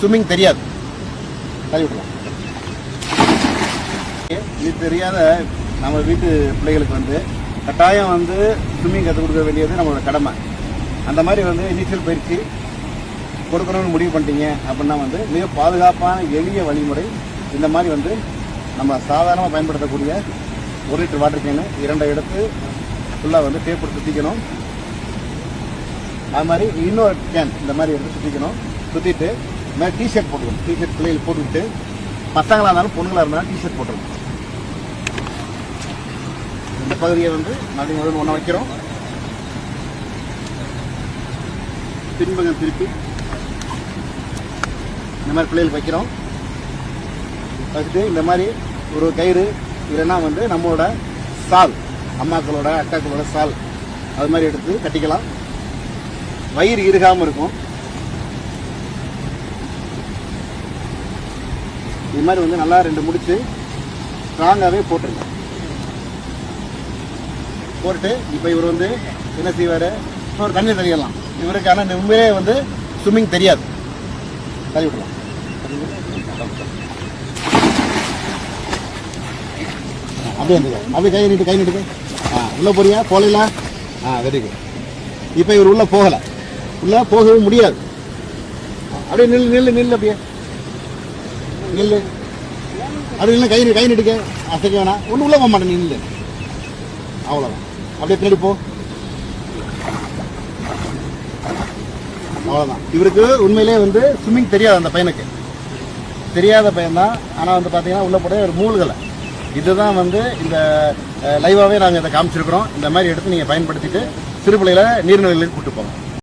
Swimming தெரியாது. தள்ளி விடலாம் இது தெரியாத நம்ம வீட்டு பிள்ளைகளுக்கு வந்து கட்டாயம் வந்து ஸ்விம்மிங் கற்றுக் கொடுக்க வேண்டியது நம்மளோட கடமை. அந்த மாதிரி வந்து நீச்சல் பயிற்சி கொடுக்கணும்னு முடிவு பண்ணிட்டீங்க அப்படின்னா வந்து மிக பாதுகாப்பான எளிய வழிமுறை இந்த மாதிரி வந்து நம்ம சாதாரணமாக பயன்படுத்தக்கூடிய ஒரு லிட்டர் வாட்டர் கேனு இரண்டை எடுத்து ஃபுல்லாக வந்து டேப் போட்டு சுற்றிக்கணும் அது மாதிரி இன்னொரு கேன் இந்த மாதிரி எடுத்து சுற்றிக்கணும் சுற்றிட்டு நான் டிஷர்ட் போட்டுக்கணும். டிஷர்ட் பிள்ளைகள் போட்டுக்கிட்டு பசங்களாக இருந்தாலும் பொண்ணுங்களாக இருந்தாலும் டிஷர்ட் போட்டுக்கணும். இந்த பகுதியை வந்து நாங்கள் முதல் ஒன்று வைக்கிறோம். பின்பகம் திருப்பி இந்த மாதிரி பிள்ளைகளுக்கு வைக்கிறோம். வச்சுட்டு இந்த மாதிரி ஒரு கயிறு இல்லைன்னா வந்து நம்மளோட சால் அம்மாக்களோட அக்காக்களோட சால் அது மாதிரி எடுத்து கட்டிக்கலாம். வயிறு இருகாமல் இருக்கும். இது மாதிரி வந்து நல்லா ரெண்டு முடிச்சு ஸ்ட்ராங்காகவே போட்டுருங்க. போட்டுட்டு இப்போ இவர் வந்து என்ன செய்வார்? ஒரு தண்ணி தெரியலாம் இவருக்கு ஆனால் உண்மையிலே வந்து ஸ்விம்மிங் தெரியாது. தள்ளி விடலாம் அப்படியே இருந்துக்க அப்படியே கை நீட்டு கை நீட்டு ஆ உள்ளே போறியா? போகல ஆ வெரி குட் இப்போ இவர் உள்ளே போகலை. உள்ளே போகவே முடியாது. அப்படியே நில்லு நில்லு நில்லு அப்படியே. நில்லு. அப்படி இல்லை கை கை நெடுக்க அசைக்க வேணாம். ஒன்றும் உள்ளே போக மாட்டேன் நில்லு. அவ்வளோதான் அப்படியே பின்னாடி போ. அவ்வளோதான் இவருக்கு உண்மையிலே வந்து ஸ்விம்மிங் தெரியாது அந்த பையனுக்கு. தெரியாத பையன்தான். ஆனால் வந்து பார்த்தீங்கன்னா உள்ள போட ஒரு மூழ்கலை. இதுதான் வந்து இந்த லைவாகவே நாங்கள் இதை காமிச்சிருக்கிறோம். இந்த மாதிரி எடுத்து நீங்கள் பயன்படுத்திட்டு சிறு பிள்ளைகளை நீர்நிலைகளுக்கு கூப்பிட்டு போங்க